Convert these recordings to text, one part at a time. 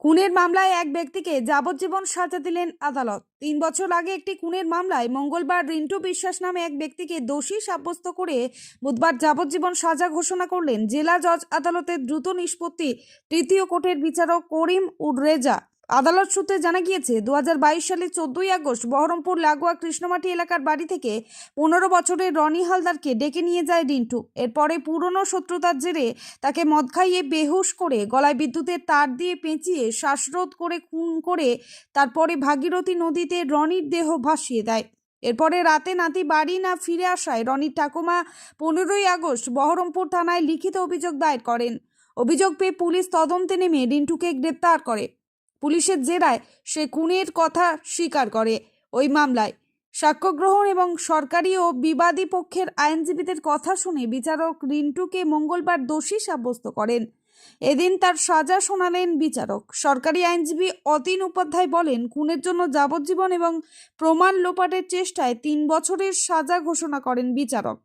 খুনের মামলায় এক ব্যক্তিকে যাবজ্জীবন সাজা দিলেন আদালত। তিন বছর আগে একটি খুনের মামলায় মঙ্গলবার রিন্টু বিশ্বাস নামে এক ব্যক্তিকে দোষী সাব্যস্ত করে বুধবার যাবজ্জীবন সাজা ঘোষণা করলেন। জেলা জজ আদালতের দ্রুত নিষ্পত্তি তৃতীয় কোর্টের বিচারক করিম উর রেজা। আদালত সূত্রে জানা গিয়েছে দু সালের চোদ্দই আগস্ট বহরমপুর লাগোয়া কৃষ্ণমাটি এলাকার বাড়ি থেকে পনেরো বছরের রনি হালদারকে ডেকে নিয়ে যায় রিন্টু। এরপরে পুরনো শত্রুতার জেরে তাকে মদ খাইয়ে বেহুশ করে গলায় বিদ্যুতের তার দিয়ে পেঁচিয়ে শ্বাসরোধ করে, খুন করে তারপরে ভাগীরথী নদীতে রনির দেহ ভাসিয়ে দেয়। এরপরে রাতে নাতি বাড়ি না ফিরে আসায় রনির ঠাকুমা পনেরোই আগস্ট বহরমপুর থানায় লিখিত অভিযোগ দায়ের করেন। অভিযোগ পেয়ে পুলিশ তদন্তে নেমে রিন্টুকে গ্রেপ্তার করে। পুলিশের জেরায় সে খুনের কথা স্বীকার করে ওই মামলায়। সাক্ষ্য গ্রহণ এবং সরকারি ও বিবাদী পক্ষের আইনজীবীদের কথা শুনে বিচারক রিন্টুকে মঙ্গলবার দোষী সাব্যস্ত করেন। এদিন তার সাজা শোনালেন বিচারক। সরকারি আইনজীবী অতীন উপাধ্যায় বলেন, খুনের জন্য যাবজ্জীবন এবং প্রমাণ লোপাটের চেষ্টায় তিন বছরের সাজা ঘোষণা করেন বিচারক।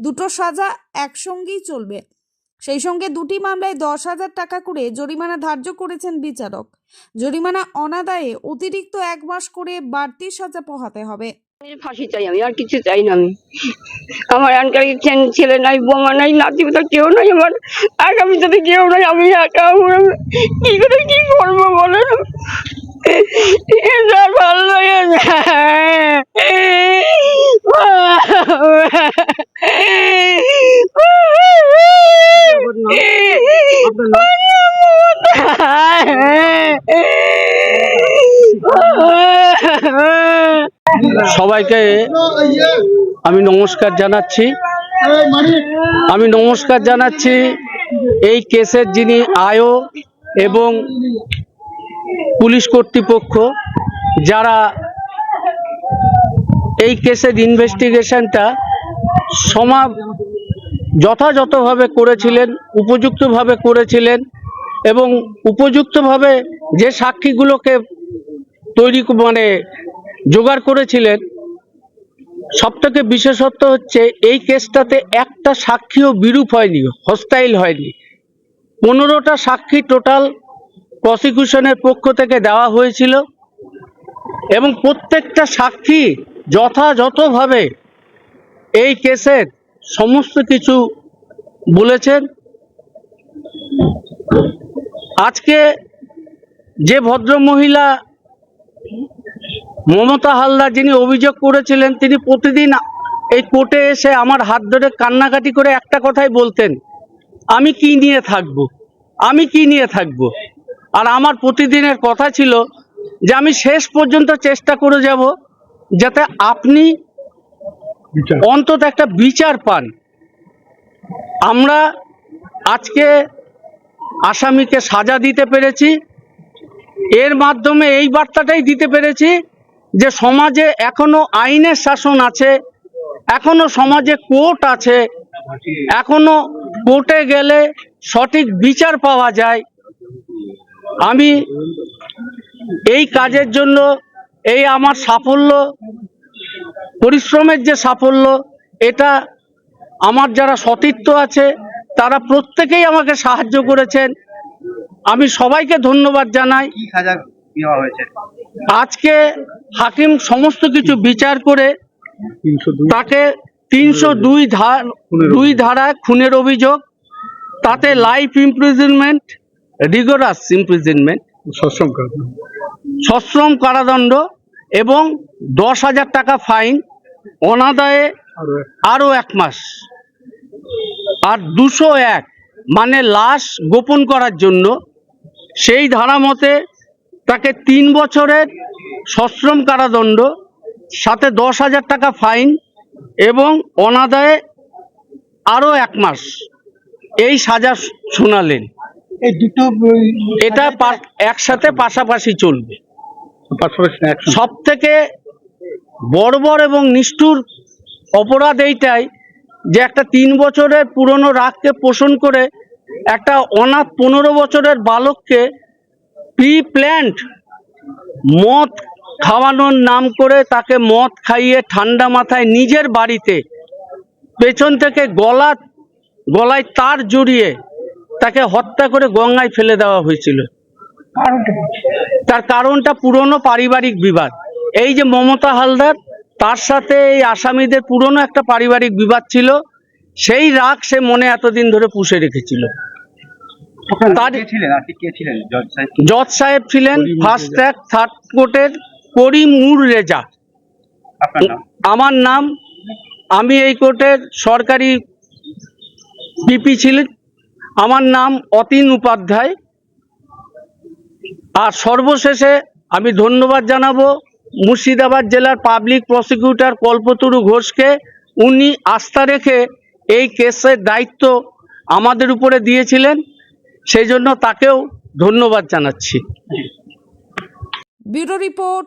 দুটো সাজা একসঙ্গেই চলবে। সেই সঙ্গে দুটি মামলায় দশ হাজার টাকা করে জরিমানা ধার্য করেছেন বিচারক। জরিমানা অনাদায়ে অতিরিক্ত এক মাস করে বাড়তি সাজা পোহাতে হবে। ফাঁসি চাই, আমি আর কিছু চাই না, আমি। আমার আনকারি ছেলে নাই, বোমা নাই নাতি কেউ নাই আমার আগামী সাথে কেউ নাই, আমি একা কি করে কি করব বলো না এটা ভালো লাগে না। সবাইকে আমি নমস্কার জানাচ্ছি। আমি নমস্কার জানাচ্ছি এই কেসের যিনি আয়ো এবং পুলিশ কর্তৃপক্ষ যারা এই কেসের ইনভেস্টিগেশনটা সমা যথাযথভাবে করেছিলেন, উপযুক্তভাবে করেছিলেন এবং উপযুক্তভাবে যে সাক্ষীগুলোকে তৈরি মানে জোগাড় করেছিলেন সবথেকে বিশেষত্ব হচ্ছে এই কেসটাতে একটা সাক্ষীও বিরূপ হয়নি হস্টাইল হয়নি। পনেরোটা সাক্ষী টোটাল প্রসিকিউশনের পক্ষ থেকে দেওয়া হয়েছিল এবং প্রত্যেকটা সাক্ষী যথাযথভাবে এই কেসের সমস্ত কিছু বলেছেন। আজকে যে ভদ্রমহিলা মমতা হালদার যিনি অভিযোগ করেছিলেন তিনি প্রতিদিন এই কোর্টে এসে আমার হাত ধরে কান্নাকাটি করে একটা কথাই বলতেন আমি কি নিয়ে থাকব? আমি কি নিয়ে থাকব? আর আমার প্রতিদিনের কথা ছিল যে আমি শেষ পর্যন্ত চেষ্টা করে যাব যাতে আপনি অন্তত একটা বিচার পান। আমরা আজকে আসামিকে সাজা দিতে পেরেছি। এর মাধ্যমে এই বার্তাটাই দিতে পেরেছি যে সমাজে এখনও আইনের শাসন আছে এখনও সমাজে কোর্ট আছে এখনও কোর্টে গেলে সঠিক বিচার পাওয়া যায়। আমি এই কাজের জন্য এই আমার সাফল্য পরিশ্রমের যে সাফল্য এটা আমার যারা সতীর্থ আছে তারা প্রত্যেকেই আমাকে সাহায্য করেছেন। আমি সবাইকে ধন্যবাদ জানাই। আজকে হাকিম সমস্ত কিছু বিচার করে তাকে তিনশো দুই দুই ধারায় খুনের অভিযোগ, তাতে লাইফ ইমপ্রিজনমেন্ট রিগোরাস ইমপ্রিজনমেন্ট সশ্রম কারাদণ্ড এবং দশ হাজার টাকা ফাইন অনাদায়ে আরও এক মাস। আর দুশো এক মানে লাশ গোপন করার জন্য, সেই ধারা মতে তাকে তিন বছরের সশ্রম কারাদণ্ড সাথে দশ হাজার টাকা ফাইন এবং অনাদায়ে আরও এক মাস এই সাজা শোনালেন। এই দুটো এটা একসাথে পাশাপাশি চলবে। সব থেকে বর্বর এবং নিষ্ঠুর অপরাধ এইটাই যে একটা তিন বছরের পুরনো রাগকে পোষণ করে একটা অনাথ পনেরো বছরের বালককে প্রি প্ল্যান্ট মদ খাওয়ানোর নাম করে তাকে মদ খাইয়ে ঠান্ডা মাথায় নিজের বাড়িতে পেছন থেকে গলা গলায় তার জড়িয়ে তাকে হত্যা করে গঙ্গায় ফেলে দেওয়া হয়েছিল। তার কারণটা পুরনো পারিবারিক বিবাদ। এই যে মমতা হালদার তার সাথে এই আসামিদের পুরনো একটা পারিবারিক বিবাদ ছিল। সেই রাগ সে মনে এতদিন ধরে পুষে রেখেছিল। জজ সাহেব? ছিলেন ফার্স্ট ট্র্যাক থার্ড কোর্টের করিমুর রেজা। আমার নাম আমি এই কোর্টের সরকারি পিপি ছিলেন। আমার নাম অতীন উপাধ্যায়। আর সর্বশেষে আমি ধন্যবাদ জানাব মুর্শিদাবাদ জেলার পাবলিক প্রসিকিউটর কল্পতরু ঘোষকে। উনি আস্থা রেখে এই কেসের দায়িত্ব আমাদের উপরে দিয়েছিলেন। সেই জন্য তাকেও ধন্যবাদ জানাচ্ছি। Bureau report